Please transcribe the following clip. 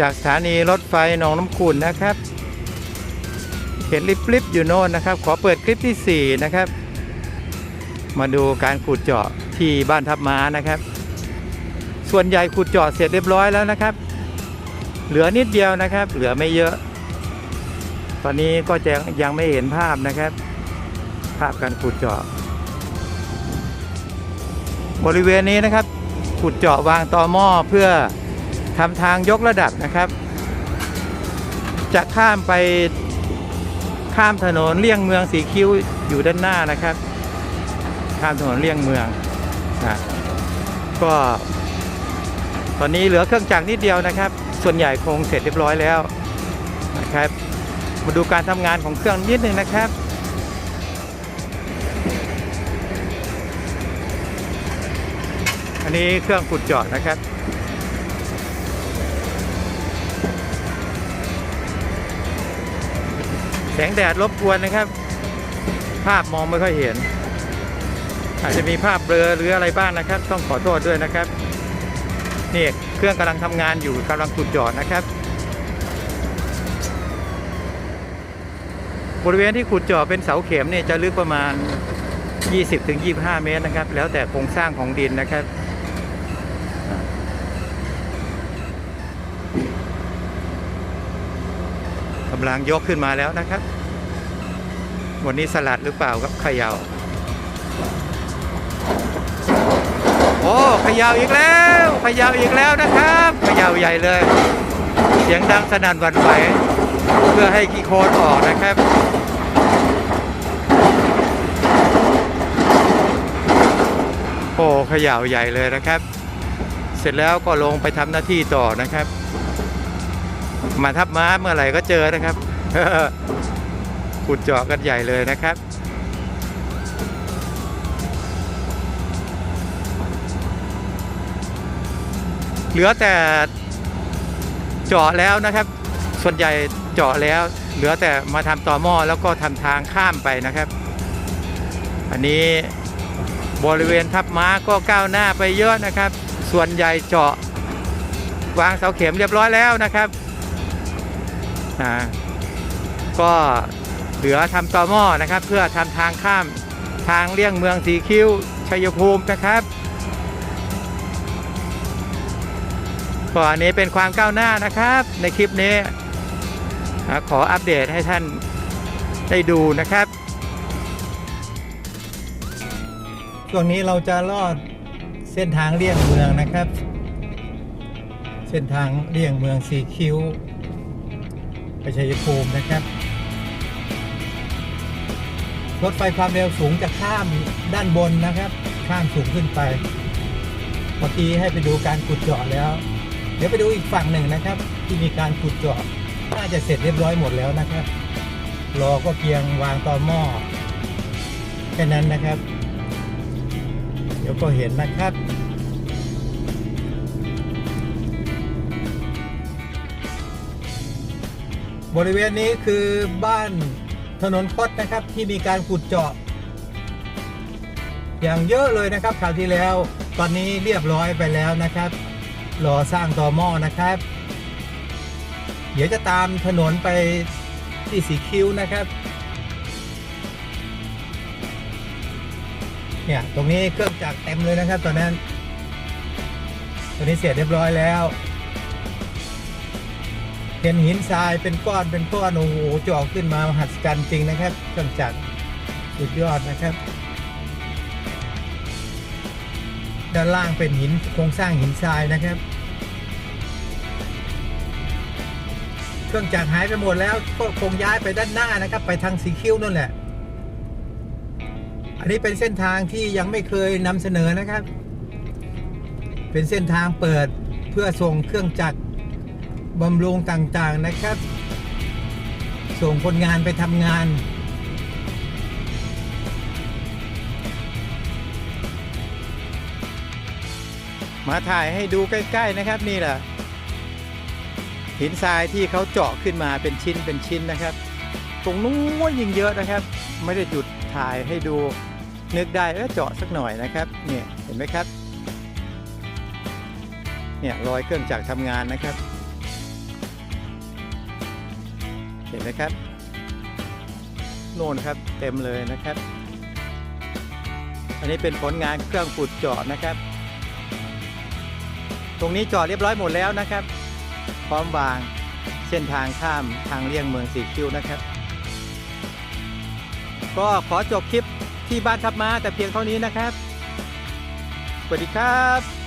จากสถานีรถไฟหนองน้ำขุ่นนะครับ เห็นลิบๆอยู่โน่นนะครับ ขอเปิดคลิปที่ 4 นะครับ มาดูการขุดเจาะที่บ้านทับม้านะครับ ส่วนใหญ่ขุดเจาะเสร็จเรียบร้อยแล้วนะครับ เหลือนิดเดียวนะครับ เหลือไม่เยอะ ตอนนี้ก็จะยังไม่เห็นภาพนะครับ ภาพการขุดเจาะ บริเวณนี้นะครับขุดเจาะวางต่อหม้อเพื่อ ทำทางยกระดับนะครับ จะข้ามไปข้ามถนนเลี่ยงเมืองสีคิ้วอยู่ด้านหน้านะครับ ข้ามถนนเลี่ยงเมืองนะก็ ตอนนี้เหลือเครื่องจักรนิดเดียวนะครับ ส่วนใหญ่คงเสร็จเรียบร้อยแล้วนะครับ มาดูการทำงานของเครื่องนิดนึงนะครับอันนี้เครื่องขุดเจาะนะครับ สงแดดรบกวนนะครับ ภาพมองไม่ค่อยเห็น อาจจะมีภาพเบลอหรืออะไรบ้างนะครับ ต้องขอโทษด้วยนะครับนี่เครื่องกำลังทำงานอยู่กำลังขุดเจาะนะครับ บริเวณที่ขุดเจาะเป็นเสาเข็มเนี่ยจะลึกประมาณ 20-25 เมตรนะครับ แล้วแต่โครงสร้างของดินนะครับำลังยกขึ้นมาแล้วนะครับ วันนี้สลัดหรือเปล่าครับขยา่าโอ้ขย่าอีกแล้วขย่าอีกแล้วนะครับขย่าใหญ่เลย เสียงดังสนั่นวันไหวเพื่อให้กีโคนออกนะครับโอ้ขย่าใหญ่เลยนะครับ เสร็จแล้วก็ลงไปทำหน้าที่ต่อนะครับ มาทับม้าเมื่อไหร่ก็เจอนะครับขุดเจาะกันใหญ่เลยนะครับ เหลือแต่เจาะแล้วนะครับ ส่วนใหญ่เจาะแล้ว เหลือแต่มาทำต่อหม้อแล้วก็ทำทางข้ามไปนะครับ อันนี้บริเวณทับม้าก็ก้าวหน้าไปเยอะนะครับ ส่วนใหญ่เจาะวางเสาเข็มเรียบร้อยแล้วนะครับ อ่าก็เหลือทำต่อหม้อนะครับ เพื่อทำทางข้ามทางเลี่ยงเมืองสีคิ้วชัยภูมินะครับก็อันนี้เป็นความก้าวหน้านะครับ ในคลิปนี้ ขออัปเดตให้ท่านได้ดูนะครับ ช่วงนี้เราจะลอดเส้นทางเลี่ยงเมืองนะครับ เส้นทางเลี่ยงเมืองสีคิ้ว ไปชัยภูมินะครับ รถไฟความเร็วสูงจะข้ามด้านบนนะครับ ข้ามสูงขึ้นไปเมื่อกี้ให้ไปดูการขุดเจาะแล้ว เดี๋ยวไปดูอีกฝั่งหนึ่งนะครับ ที่มีการขุดเจาะน่าจะเสร็จเรียบร้อยหมดแล้วนะครับ รอก็เพียงวางต่อหม้อแค่นั้นนะครับ เดี๋ยวก็เห็นนะครับ บริเวณนี้คือบ้านถนนคดนะครับที่มีการขุดเจาะ อย่างเยอะเลยนะครับคราวที่แล้ว ตอนนี้เรียบร้อยไปแล้วนะครับรอสร้างต่อหม้อนะครับ เดี๋ยวจะตามถนนไปที่สีคิ้วนะครับเนี่ยตรงนี้เครื่องจักรเต็มเลยนะครับ ตอนนั้น ตอนนี้เสร็จเรียบร้อยแล้ว เห็นหินทรายเป็นก้อนเป็นก้อนโอ้โหจะออกขึ้นมาหัศจรรย์จริงนะครับเครื่องจักรสุดยอดนะครับ ด้านล่างเป็นหินโครงสร้างหินทรายนะครับ เครื่องจักรหายไปหมดแล้วก็คงย้ายไปด้านหน้านะครับ ไปทางสีคิ้วนั่นแหละ อันนี้เป็นเส้นทางที่ยังไม่เคยนำเสนอนะครับ เป็นเส้นทางเปิดเพื่อส่งเครื่องจักร บำรุงต่างๆนะครับ ส่งคนงานไปทำงาน มาถ่ายให้ดูใกล้ ๆนะครับนี่แหละหินทรายที่เขาเจาะขึ้นมาเป็นชิ้นเป็นชิ้นนะครับ ตรงนู้นยิงเยอะนะครับ ไม่ได้หยุดถ่ายให้ดูนึกได้เออเจาะสักหน่อยนะครับเนี่ยเห็นไหมครับเนี่ยรอยเครื่องจักรทำงานนะครับ เห็นไหมครับ โน่นครับเต็มเลยนะครับ อันนี้เป็นผลงานเครื่องขุดเจาะนะครับ ตรงนี้เจาะเรียบร้อยหมดแล้วนะครับ พร้อมวางเส้นทางข้ามทางเลี่ยงเมืองสีคิ้วนะครับ ก็ขอจบคลิปที่บ้านทับมาแต่เพียงเท่านี้นะครับ สวัสดีครับ